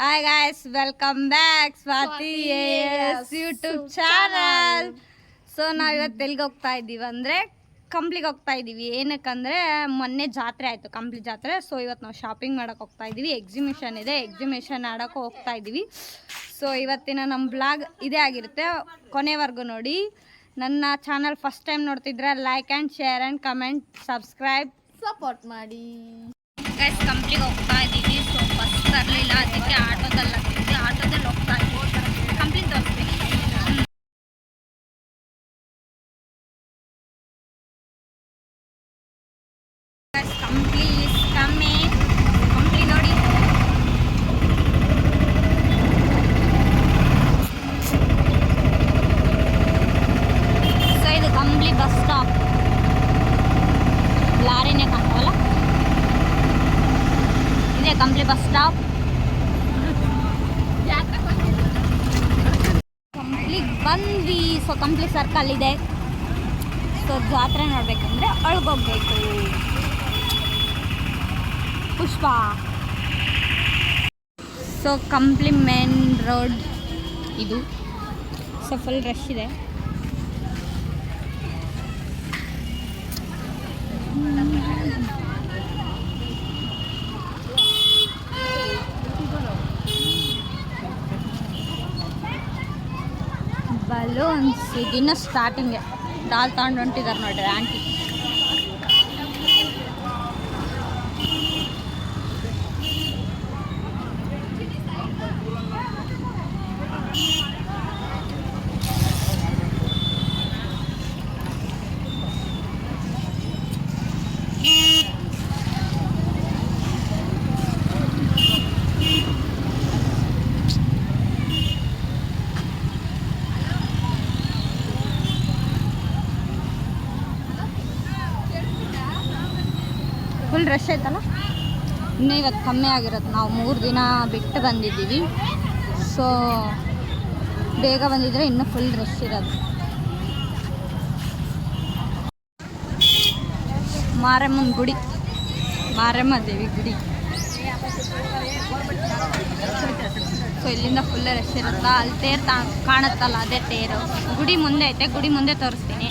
Hi guys welcome back Swathi YouTube channel so ನಾವು ಇವತ್ತು ಎಲ್ಲಿಗೆ ಹೋಗ್ತಾ ಇದ್ದೀವಿ ಅಂದರೆ ಕಂಪ್ಲಿಗೆ ಹೋಗ್ತಾ ಇದ್ದೀವಿ. ಏನಕ್ಕಂದರೆ ಮೊನ್ನೆ ಜಾತ್ರೆ ಆಯಿತು ಕಂಪ್ಲಿ ಜಾತ್ರೆ. ಸೊ ಇವತ್ತು ನಾವು ಶಾಪಿಂಗ್ ಮಾಡೋಕೆ ಹೋಗ್ತಾ ಇದ್ದೀವಿ. ಎಕ್ಸಿಬಿಷನ್ ಇದೆ ಎಕ್ಸಿಬಿಷನ್ ಆಡೋಕೆ ಹೋಗ್ತಾ ಇದ್ದೀವಿ. ಸೊ ಇವತ್ತಿನ ನಮ್ಮ ಬ್ಲಾಗ್ ಇದೇ ಆಗಿರುತ್ತೆ. ಕೊನೆವರೆಗೂ ನೋಡಿ. ನನ್ನ ಚಾನಲ್ ಫಸ್ಟ್ ಟೈಮ್ ನೋಡ್ತಿದ್ರೆ like and share and comment subscribe support ಮಾಡಿ. ಗೈಸ್ ಕಂಪ್ಲಿಗೆ ಹೋಗ್ತಾ ಇದ್ದೀವಿ. ಸೊ ಬಸ್ ತರಲಿಲ್ಲ. ಅದಕ್ಕೆ ಆಟೋದಲ್ಲಿ ಹತ್ತಿದ್ವಿ. ಆಟೋದಲ್ಲಿ ಹೋಗ್ತಾ ಇದ್ದೀವಿ. ಕಂಪ್ಲೀಟ್ ತೋರಿಸ್ತೀನಿ ಕಂಪ್ಲಿ ಇಸ್ ಕಮ್ಮಿ ಕಂಪ್ಲಿ ನೋಡಿ ಸೊ ಇದು ಕಂಪ್ಲಿ ಬಸ್ ಸ್ಟಾಪ್ ಲಾರಿನೇ ಕಾಣ್ತಾವಲ್ಲ ಇದೆ Kampli bus stop Kampli Kampli circle ಇದೆ. ಸೊ ಜಾತ್ರೆ ನೋಡ್ಬೇಕಂದ್ರೆ ಒಳಗೋಗ್ಬೇಕು Pushpa. So Kampli main road ಇದು. ಸೊ ಫುಲ್ ರಶ್ ಇದೆ. ಬಲೂನ್ಸ್ ದಿನ ಸ್ಟಾರ್ಟಿಂಗೆ ಡಾಲ್ ತಗೊಂಡು ಹೊಂಟಿದ್ದಾರೆ ನೋಡ್ರಿ ಆಂಟಿ. ಫುಲ್ ರಶ್ ಆಯ್ತಲ್ಲ? ಇನ್ನೂ ಇವತ್ತು ಕಮ್ಮಿ ಆಗಿರುತ್ತೆ ನಾವು ಮೂರು ದಿನ ಬಿಟ್ಟು ಬಂದಿದ್ದೀವಿ. ಸೊ ಬೇಗ ಬಂದಿದ್ರೆ ಇನ್ನೂ ಫುಲ್ ರಶ್ ಇರೋದು. ಮಾರಮ್ಮನ ಗುಡಿ. ಮಾರಮ್ಮ ದೇವಿ ಗುಡಿ. ಸೊ ಇಲ್ಲಿಂದ ಫುಲ್ ರಶ್ ಇರುತ್ತಾ? ಅಲ್ಲಿ ತೇರು ಕಾಣುತ್ತಲ್ಲ, ಅದೇ ತೇರು. ಗುಡಿ ಮುಂದೆ ಐತೆ. ಗುಡಿ ಮುಂದೆ ತೋರಿಸ್ತೀನಿ.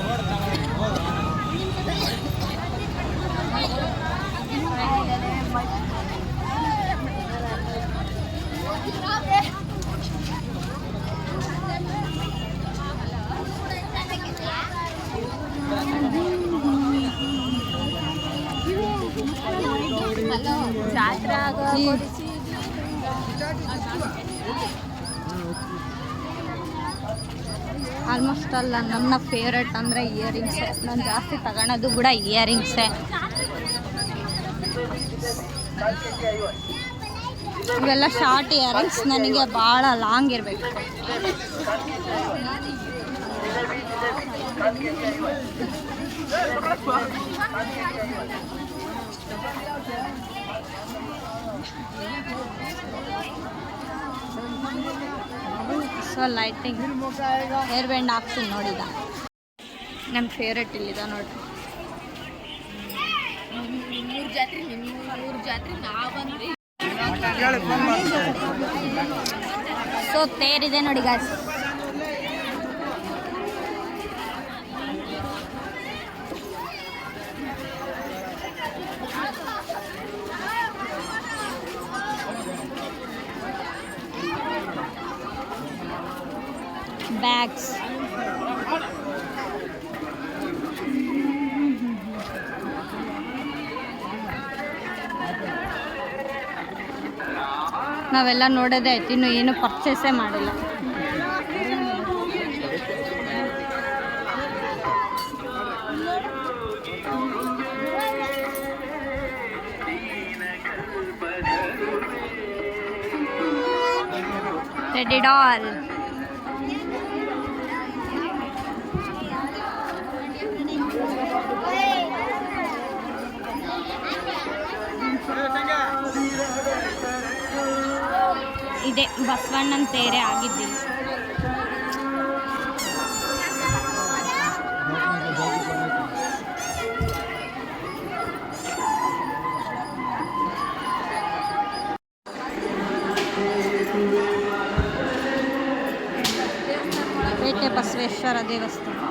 ಜಾತ್ರೆ ಆಗೋ ಈ- ಆಲ್ಮೋಸ್ಟ್ ಅಲ್ಲ, ನನ್ನ ಫೇವ್ರೆಟ್ ಅಂದರೆ ಇಯರಿಂಗ್ಸೆ ನಾನು ಜಾಸ್ತಿ ತಗೊಳೋದು ಕೂಡ ಇಯರಿಂಗ್ಸೆ ಇವೆಲ್ಲ ಶಾರ್ಟ್ ಇಯರಿಂಗ್ಸ್ ನನಗೆ ಭಾಳ ಲಾಂಗ್ ಇರಬೇಕು. ಸೊ ಲೈಟಿಂಗ್ ಹೇರ್ ಬ್ಯಾಂಡ್ ಹಾಕ್ತೀನಿ ನೋಡಿದ ನನ್ನ ಫೇವ್ರೆಟ್ ಇಲ್ಲಿದ ನೋಡಿ ಮೂರು ಜಾತ್ರೆ ಮೂರು ಜಾತ್ರೆ ನಾವು ಬಂದ್ರಿ ಸೊ ತೇರಿದೆ ನೋಡಿ ಗಾಯ್ಸ್ ಬ್ಯಾಗ್ಸ್ ನಾವೆಲ್ಲ ನೋಡೋದೇ ಆಯ್ತು ಇನ್ನು ಏನು ಪರ್ಚೇಸೇ ಮಾಡಿಲ್ಲ. ರೆಡಿ ಡಾಲ್ ಇದೆ. ಬಸವಣ್ಣನ ತೇರೆ ಆಗಿದ್ದಿಲ್ಲ. ಬಸವೇಶ್ವರ ದೇವಸ್ಥಾನ?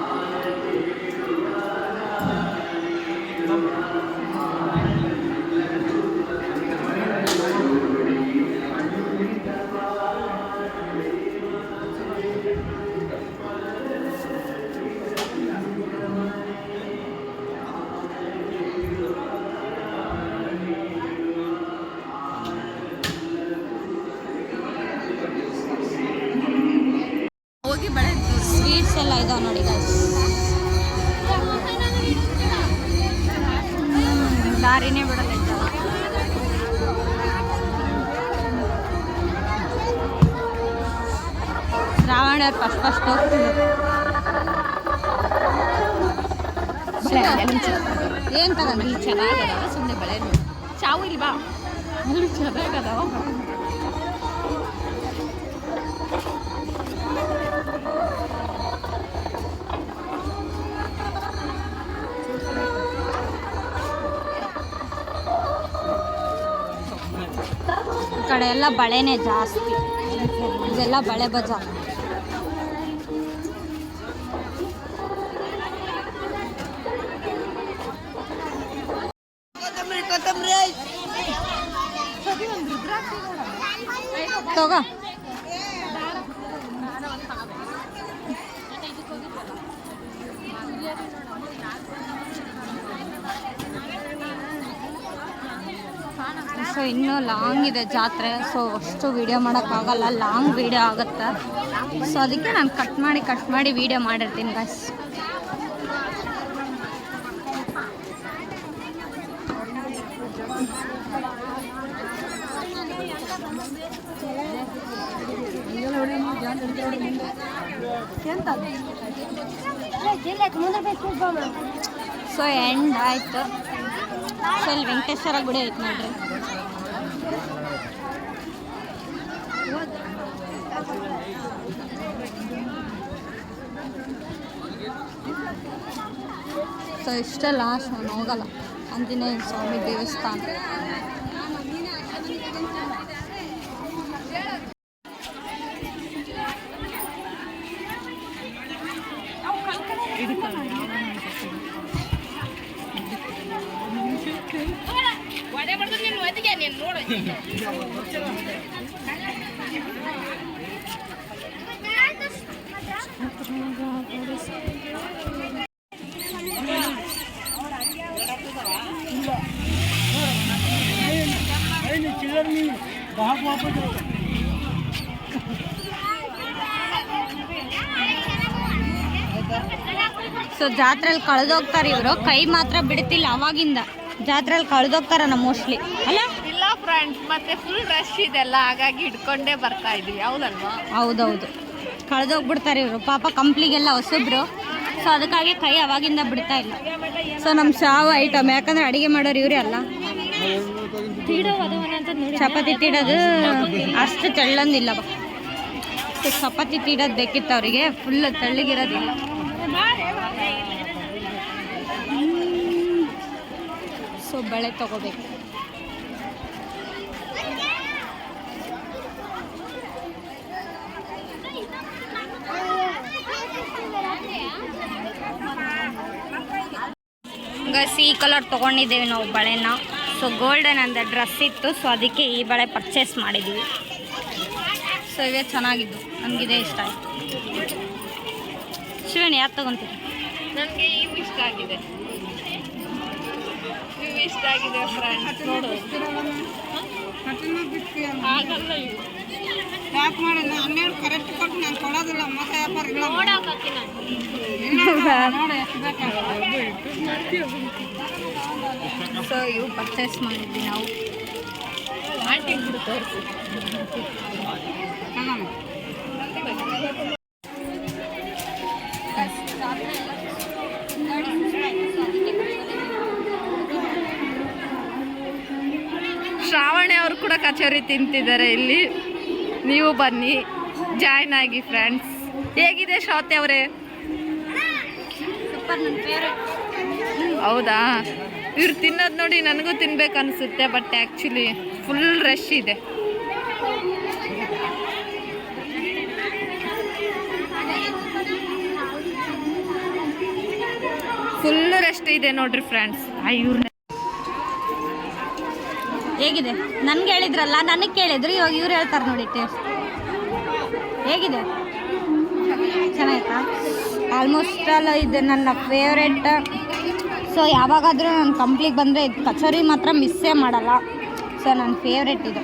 ಕಡೆ ಎಲ್ಲ ಬಳೆನೇ ಜಾಸ್ತಿ. ಇದೆಲ್ಲ ಬಳೆ ಬಜಾರ್ ತಗೋ ಸೊ ಇನ್ನೂ ಲಾಂಗ್ ಇದೆ ಜಾತ್ರೆ ಸೊ ಅಷ್ಟು ವೀಡಿಯೋ ಮಾಡೋಕ್ಕಾಗಲ್ಲ ಲಾಂಗ್ ವೀಡಿಯೋ ಆಗುತ್ತೆ. ಸೊ ಅದಕ್ಕೆ ನಾನು ಕಟ್ ಮಾಡಿ ಕಟ್ ಮಾಡಿ ವೀಡಿಯೋ ಮಾಡಿರ್ತೀನಿ ಬಸ್ ಸೊ ಎಂಡ್ ಆಯಿತು. ಸೊ ಇಲ್ಲಿ ವೆಂಕಟೇಶ್ವರ ಗುಡಿ ಐತೆ ನೋಡ್ರಿ. ಸೊ ಇಷ್ಟೇ ಲಾಸ್ಟ್ ನಾನು ಹೋಗಲ್ಲ ಆಂಜನೇಯ ಸ್ವಾಮಿ ದೇವಸ್ಥಾನ. ಜಾತ್ರೆಯಲ್ಲಿ ಕಳೆದೋಗ್ತಾರೆ ಇವರು. ಕೈ ಮಾತ್ರ ಬಿಡ್ತಿಲ್ಲ ಅವಾಗಿಂದ. ಜಾತ್ರೆಯಲ್ಲಿ ಕಳೆದೋಗ್ತಾರ ನಮ್ಮ ಮೋಸ್ಟ್ಲಿ ಅಲ್ಲ? ಇಲ್ಲ ಫ್ರೆಂಡ್ಸ್ ಮತ್ತೆ ಫುಲ್ ರಶ್ ಇದೆಲ್ಲ. ಹಾಗಾಗಿ ಹಿಡ್ಕೊಂಡೇ ಬರ್ತಾ ಇದೀವಿ. ಹೌದಲ್ವಾ? ಹೌದೌದು. ಕಳೆದೋಗ್ಬಿಡ್ತಾರೆ ಇವರು. ಪಾಪ ಕಂಪ್ಲಿಗೆಲ್ಲ ಹೊಸಬ್ರು. ಸೊ ಅದಕ್ಕಾಗಿ ಕೈ ಅವಾಗಿಂದ ಬಿಡ್ತಾ ಇಲ್ಲ. ಸೊ ನಮ್ಮ ಸಾವ ಐಟಮ್ ಯಾಕಂದ್ರೆ ಅಡಿಗೆ ಮಾಡೋರು ಇವರೇ ಅಲ್ಲ. ಚಪಾತಿ ತೀಡೋದು ಅಷ್ಟು ತೆಳ್ಳಂದಿಲ್ಲ. ಚಪಾತಿ ತೀಡೋದು ಬೇಕಿತ್ತು ಅವರಿಗೆ. ಫುಲ್ ತೆಳ್ಳಗಿರೋದಿಲ್ಲ. ಬಳೆ ತಗೋಬೇಕು. ಗಸ್ ಕಲರ್ ತೊಗೊಂಡಿದ್ದೇವೆ ನಾವು ಬಳೆನ. ಸೊ ಗೋಲ್ಡನ್ ಅಂತ ಡ್ರೆಸ್ ಇತ್ತು. ಸೊ ಅದಕ್ಕೆ ಈ ಬಳೆ ಪರ್ಚೇಸ್ ಮಾಡಿದ್ದೀವಿ ಸೊ ಇವೇ ಚೆನ್ನಾಗಿದ್ದು. ನಮಗಿದೆ ಇಷ್ಟ ಆಯಿತು. ಶಿವನ್ ಯಾರು ನನಗೆ ಇವು ಇಷ್ಟ ಆಗಿದೆ. ಇಷ್ಟ ಆಗಿದೆ ಫ್ರೆಂಡ್ಸ್ ನೋಡು. ಆಗಲ್ಲ ಇವು ಯಾಕೆ ಮಾಡಿಲ್ಲ ಹನ್ನೆರಡು ಕರೆಕ್ಟ್ ಕೊಟ್ಟು ನಾನು ಕೊಡೋದಿಲ್ಲ ಬೇಕಾಗುತ್ತೆ. ಸೊ ಇವು ಪರ್ಚೇಸ್ ಮಾಡಿದ್ವಿ ನಾವು. ಆಂಟಿ ಬಿಡು ತೋರಿಸಿ. ಕೂಡ ಕಚೋರಿ ತಿಂತಿದ್ದಾರೆ ಇಲ್ಲಿ. ನೀವು ಬನ್ನಿ. ಜಾಯ್ನ್ ಆಗಿ ಫ್ರೆಂಡ್ಸ್ ಹೇಗಿದೆ ಶ್ರಾತಿ ಅವರೇ? ಹೌದಾ? ಇವ್ರು ತಿನ್ನೋದು ನೋಡಿ ನನಗೂ ತಿನ್ಬೇಕು ಅನಿಸುತ್ತೆ ಬಟ್ ಆ್ಯಕ್ಚುಲಿ ಫುಲ್ ರಶ್ ಇದೆ. ಫುಲ್ ರಶ್ ಇದೆ ನೋಡ್ರಿ ಫ್ರೆಂಡ್ಸ್ ಆ ಇವ್ರನ್ನ ಹೇಗಿದೆ? ನನ್ಗೆ ಹೇಳಿದ್ರಲ್ಲ, ನನಗೆ ಕೇಳಿದ್ರು, ಇವಾಗ ಇವ್ರು ಹೇಳ್ತಾರೆ ನೋಡಿ ಟೇಸ್ಟ್ ಹೇಗಿದೆ? ಚೆನ್ನಾಗಿತ್ತಾ? ಆಲ್ಮೋಸ್ಟ್ ಆಲ್ ಇದು ನನ್ನ ಫೇವ್ರೆಟ್ ಸೊ ಯಾವಾಗಾದರೂ ನಾನು ಕಂಪ್ಲೀಟ್ ಬಂದರೆ ಇದು ಕಚೋರಿ ಮಾತ್ರ ಮಿಸ್ಸೇ ಮಾಡಲ್ಲ. ಸೊ ನನ್ನ ಫೇವ್ರೆಟ್ ಇದು.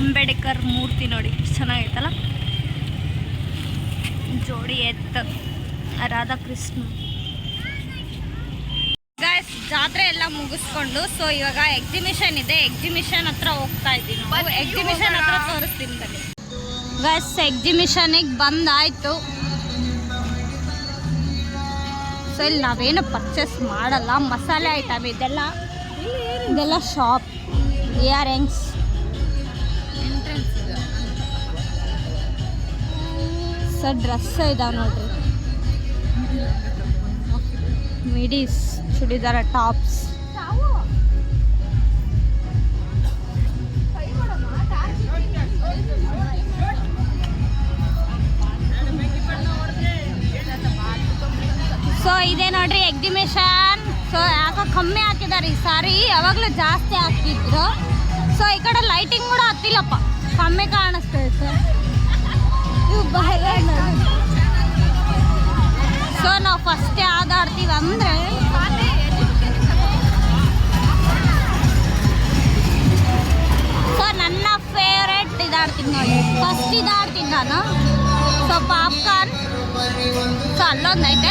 ಅಂಬೇಡ್ಕರ್ ಮೂರ್ತಿ ನೋಡಿ, ಚೆನ್ನಾಗೈತಲ್ಲ? ಜೋಡಿ ಎತ್ತ. ರಾಧಾಕೃಷ್ಣ. ಜಾತ್ರೆ ಎಲ್ಲ ಮುಗಿಸ್ಕೊಂಡು ಸೊ ಇವಾಗ ಎಕ್ಸಿಬಿಷನ್ ಇದೆ. ಎಕ್ಸಿಬಿಷನ್ ಹತ್ರ ಹೋಗ್ತಾ ಇದ್ದೀವಿ ನಾವು. ಎಕ್ಸಿಬಿಷನ್ ಹತ್ರ ತೋರಿಸ್ತೀನಿ ಬನ್ನಿ. ಗೈಸ್ ಎಕ್ಸಿಬಿಷನಿಗೆ ಬಂದಾಯ್ತು. ಸೊ ಇಲ್ಲಿ ನಾವೇನು ಪರ್ಚೇಸ್ ಮಾಡಲ್ಲ. ಮಸಾಲೆ ಐಟಮ್ ಇದೆಲ್ಲ. ಇದೆಲ್ಲ ಶಾಪ್ ಇಯರಿಂಗ್ಸ್ ಸೊ ಡ್ರೆಸ್ ಇದಾವೆ ನೋಡ್ರಿ. Midis churidar tops. ಸೊ ಇದೆ ನೋಡ್ರಿ ಎಕ್ಸಿಬಿಷನ್ ಸೊ ಯಾಕೋ ಕಮ್ಮಿ ಹಾಕಿದಾರೆ ಈ ಸಾರಿ. ಯಾವಾಗಲೂ ಜಾಸ್ತಿ ಹಾಕ್ತಿದ್ರು. ಸೊ ಈ ಕಡೆ ಲೈಟಿಂಗ್ ಕೂಡ ಹತ್ತಿಲ್ಲಪ್ಪ ಕಮ್ಮಿ ಕಾಣಿಸ್ತೈತೆ. ಸೊ ನಾವು ಫಸ್ಟ್ ಆದಾಡ್ತೀವಿ ಅಂದರೆ ಇದಾಡ್ತೀನಿ ನಾನು ಸೊ ಪಾಪ್ಕಾರ್ನ್ ಸೊ ಅಲ್ಲೊಂದು ಐತೆ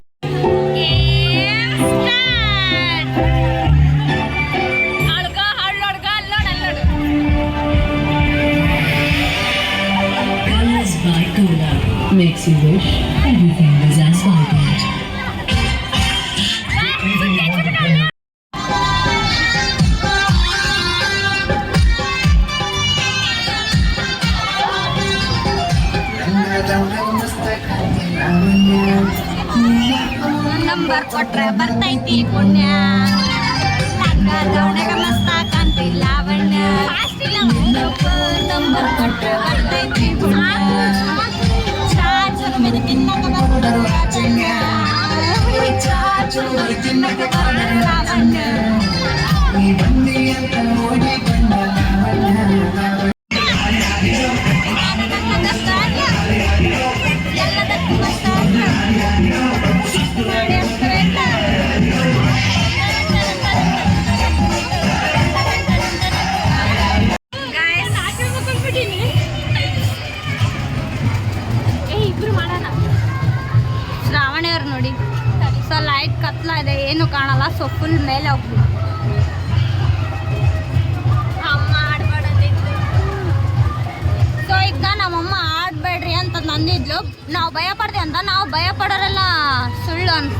ನಂದಿದ್ಲು ನಾವು ಭಯ ಪಡ್ದೆ ಅಂತ, ನಾವು ಭಯ ಪಡೋರೆಲ್ಲ ಸುಳ್ಳು ಅಂತ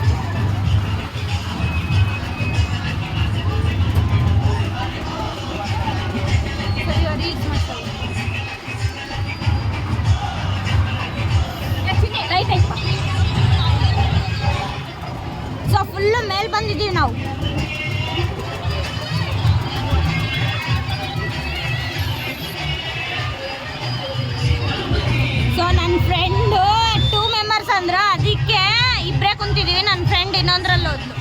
ಸೊ ಫುಲ್ಲು ಮೇಲೆ ಬಂದಿದ್ದೀವಿ ನಾವು. ನನ್ನ ಫ್ರೆಂಡು ಟೂ ಮೆಂಬರ್ಸ್ ಅಂದ್ರೆ ಅದಕ್ಕೆ ಇಬ್ಬರೇ ಕುಂತಿದ್ದೀವಿ ನನ್ನ ಫ್ರೆಂಡ್ ಇನ್ನೊಂದ್ರಲ್ಲಿ ಹೋದ್ಲು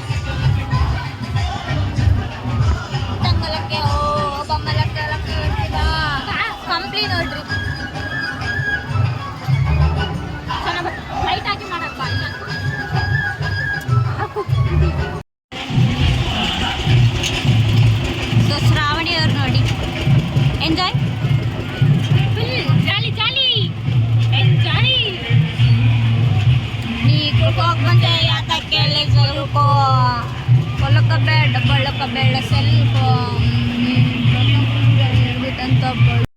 ಬೆಡ್ ಬಳ್ಳಕ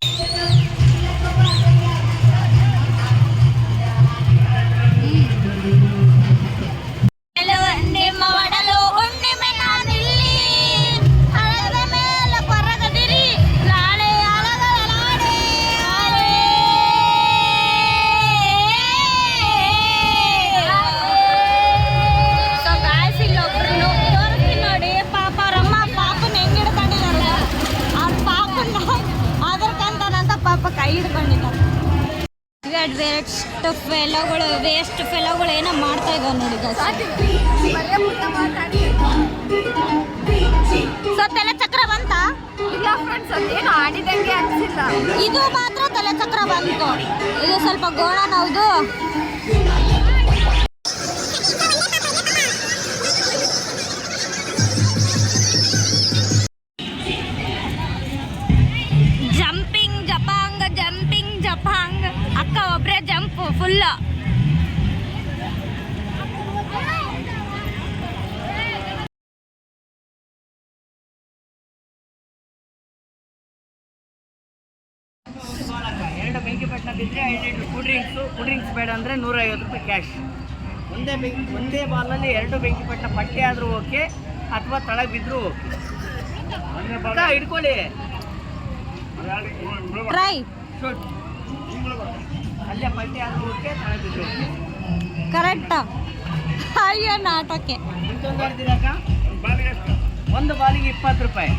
ಓಕೆ ಅಥವಾ ತಳ ಬಿದ್ರು ಹಿಡ್ಕೊಳ್ಳಿ. ಅಲ್ಲೇ ಪಲ್ಟಿ ಆದರೂ ಓಕೆ ತಳಗೆ ಕರೆಕ್ಟಾ ಕರೆಕ್ಟ್ ಅಯ್ಯೋ ಒಂದು ಬಾಲಿಗೆ ಇಪ್ಪತ್ತು ರೂಪಾಯಿ.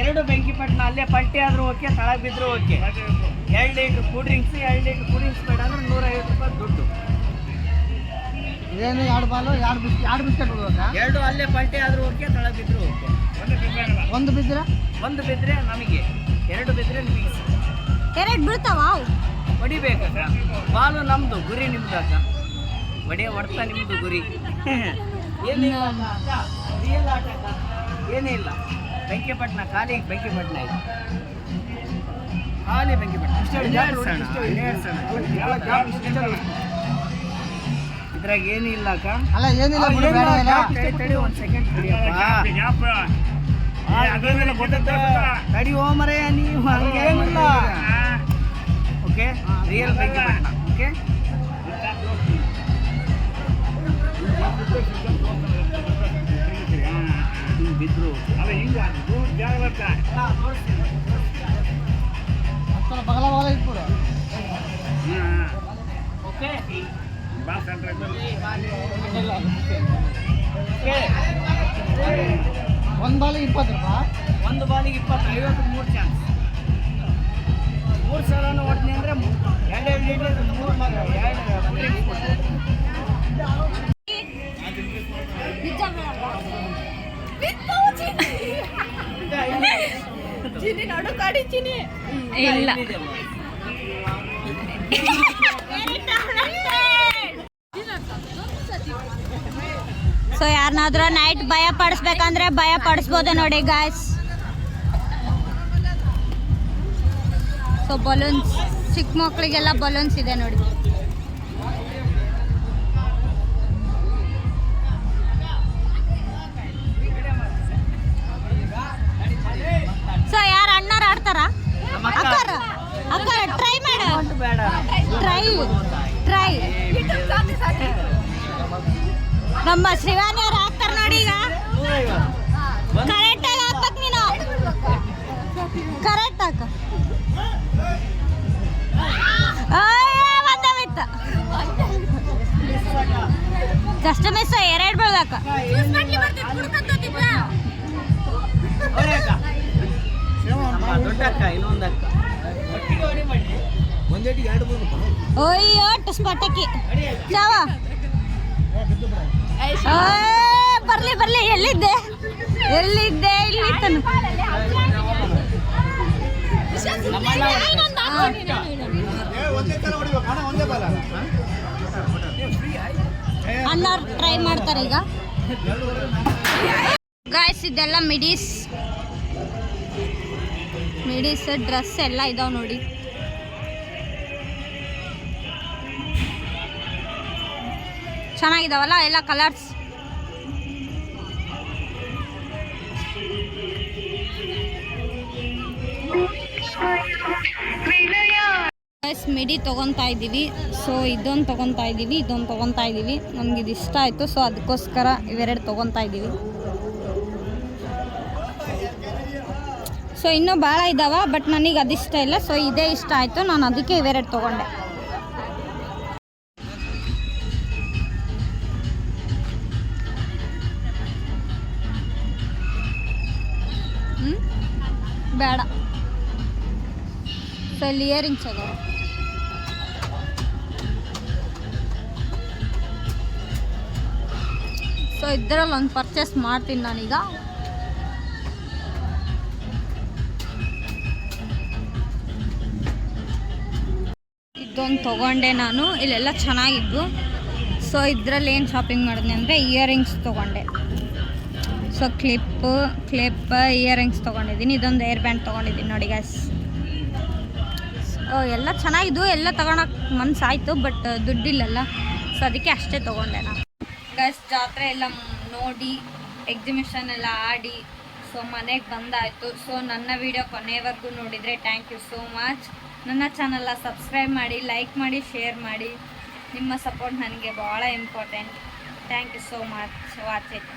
ಎರಡು ಬೆಂಕಿ ಪಟ್ಟಣ ಅಲ್ಲೇ ಪಲ್ಟಿ ಆದರೂ ಓಕೆ ತಳ ಬಿದ್ದರೂ ಓಕೆ ಎರಡು ಲೀಟ್ರ್ ಕೂಲ್ ಡ್ರಿಂಕ್ಸ್ ಎರಡು ಲೀಟ್ರ್ ಕೂಲ್ ಡ್ರಿಂಕ್ಸ್ ಬೇಡ ಅಂದ್ರೆ ನೂರೈವತ್ತು ರೂಪಾಯಿ ದುಡ್ಡು. ಏನು ಎರಡು ಬಾಲು ಎರಡು ಬಿಸ್ ಎರಡು ಬಿಸ್ಕೆಟ್ ಬಿಡ್ಬೇಕಾ ಎರಡು ಅಲ್ಲೇ ಪಲ್ಟಿ ಆದ್ರೂ ಓಕೆ ತಳ ಬಿದ್ರು ಓಕೆ ಒಂದು ಬಿದ್ದರೆ ಒಂದು ಬಿದ್ರೆ ನಮಗೆ ಎರಡು ಬಿದ್ರೆ ನಿಮಗೆ. ಎರಡು ಬೀಳ್ತಾವ? ಹೊಡಿಬೇಕಕ್ಕ ಬಾಲು ನಮ್ದು ಗುರಿ ನಿಮ್ದು ಅಕ್ಕ. ಹೊಡೆಯ ಹೊಡ್ತ ನಿಮ್ದು ಗುರಿ. ಏನಿಲ್ಲ real ಆಟ. ಏನೇ ಇಲ್ಲ ಬೆಂಕಿಪಟ್ಟಣ ಖಾಲಿ ಬೆಂಕಿಪಟ್ಟಣ ಇದೆ. ಖಾಲಿ ಬೆಂಕಿಪಟ್ಟಣ. ಇನ್ನೇರ್ಸೋಣ. ಇದ್ರಾಗ ಏನಿಲ್ಲ ಅಕ್ಕ? ಅಲ್ಲ ಏನಿಲ್ಲ ಬಿಡು, ತಡಿ, ತಡಿ ಒಂದು ಸೆಕೆಂಡ್ ತಡಿ ಓಮರೇ ನೀವು ಹಂಗೇನಿಲ್ಲ ಓಕೆ ರಿಯಲ್ ಬೆಂಕಿ ಪಟ್ಟಣ ಓಕೆ ಬಿದ್ರು ಬಗಲ ಬಗಲ ಇಟ್ಬಿಡು. ಓಕೆ ಒಂದು ಬಾಲಿಗೆ ಇಪ್ಪತ್ತು ರೂಪಾಯಿ? ಒಂದು ಬಾಲಿಗೆ ಇಪ್ಪತ್ತು ಐವತ್ತು ಮೂರು ಚಾನ್ಸ್ ಮೂರು ಸಲನೂ ಹೊಡ್ತೀನಿ ಅಂದರೆ ಎರಡೆರಡು ಲೀಟರ್ ಮೂರು ಎರಡು. ಚಿನಿ ನೋಡು ಕಡಿ ಚಿನಿ. ಇಲ್ಲ. ಸೊ ಯಾರನ್ನಾದ್ರೂ ನೈಟ್ ಭಯ ಪಡಿಸ್ಬೇಕಂದ್ರೆ ಭಯ ಪಡಿಸ್ಬೋದು ನೋಡಿ ಗಾಯ್ಸ್ ಸೊ ಬಲೂನ್ಸ್ ಚಿಕ್ಕ ಮಕ್ಕಳಿಗೆಲ್ಲ ಬಲೂನ್ಸ್ ಇದೆ ನೋಡಿ. ಪಟಾಕಿ ಚಾವ? ಬರ್ಲಿ ಬರ್ಲಿ, ಎಲ್ಲಿದ್ದೆ? ಎಲ್ಲಿದ್ದೆ? ಇಲ್ಲಿ ಅಣ್ಣವ್ರು ಟ್ರೈ ಮಾಡ್ತಾರೆ ಈಗ. ಗಾಯ್ಸ್ ಇದೆಲ್ಲ ಮಿಡೀಸ್. ಮಿಡೀಸ್ ಡ್ರೆಸ್ ಎಲ್ಲ ಇದಾವ್ ನೋಡಿ. ಚೆನ್ನಾಗಿದಾವಲ್ಲ? ಎಲ್ಲ ಕಲರ್ಸ್ ಮಿಡಿ ತೊಗೊತಾ ಇದ್ದೀವಿ. ಸೊ ಇದೊಂದು ತೊಗೊತಾ ಇದ್ದೀವಿ, ಇದೊಂದು ತೊಗೊತಾ ಇದ್ದೀವಿ. ನಮ್ಗೆ ಇದು ಇಷ್ಟ ಆಯಿತು. ಸೊ ಅದಕ್ಕೋಸ್ಕರ ಇವೆರಡು ತೊಗೊತಾ ಇದ್ದೀವಿ. ಸೊ ಇನ್ನೂ ಭಾಳ ಇದ್ದಾವೆ ಬಟ್ ನನಗೆ ಅದಿಷ್ಟ ಇಲ್ಲ. ಸೊ ಇದೇ ಇಷ್ಟ ಆಯಿತು. ನಾನು ಅದಕ್ಕೆ ಇವೆರಡು ತೊಗೊಂಡೆ. ಬೇಡ. ಸೊ ಇಲ್ಲಿ ಇಯರಿಂಗ್ಸ್ ಅದಾವ ಸೊ ಇದರಲ್ಲಿ ಒಂದು ಪರ್ಚೇಸ್ ಮಾಡ್ತೀನಿ ನಾನೀಗ. ಇದೊಂದು ತೊಗೊಂಡೆ ನಾನು. ಇಲ್ಲೆಲ್ಲ ಚೆನ್ನಾಗಿದ್ದು. ಸೊ ಇದರಲ್ಲಿ ಏನು ಶಾಪಿಂಗ್ ಮಾಡಿದ್ನಿ ಅಂದರೆ ಇಯರಿಂಗ್ಸ್ ತೊಗೊಂಡೆ. ಸೊ ಕ್ಲಿಪ್ ಕ್ಲಿಪ್ ಇಯರಿಂಗ್ಸ್ ತೊಗೊಂಡಿದ್ದೀನಿ. ಇದೊಂದು ಏರ್ ಬ್ಯಾಂಡ್ ತೊಗೊಂಡಿದ್ದೀನಿ ನೋಡಿ ಗ್ಯಾಸ್ ಎಲ್ಲ ಚೆನ್ನಾಗಿದ್ದು, ಎಲ್ಲ ತಗೊಳಕ್ಕೆ ಮನಸ್ಸಾಯಿತು ಬಟ್ ದುಡ್ಡಿಲ್ಲಲ್ಲ. ಸೊ ಅದಕ್ಕೆ ಅಷ್ಟೇ ತೊಗೊಂಡೆ ನಾನು. ಗ್ಯಾಸ್ ಜಾತ್ರೆ ಎಲ್ಲ ನೋಡಿ ಎಕ್ಸಿಬಿಷನ್ ಎಲ್ಲ ಆಡಿ ಸೊ ಮನೆಗೆ ಬಂದಾಯಿತು. ಸೊ ನನ್ನ ವಿಡಿಯೋ ಕೊನೆವರೆಗೂ ನೋಡಿದರೆ ಥ್ಯಾಂಕ್ ಯು ಸೋ ಮಚ್ ನನ್ನ ಚಾನಲ್ನ ಸಬ್ಸ್ಕ್ರೈಬ್ ಮಾಡಿ ಲೈಕ್ ಮಾಡಿ ಶೇರ್ ಮಾಡಿ. ನಿಮ್ಮ ಸಪೋರ್ಟ್ ನನಗೆ ಭಾಳ important thank you so much watching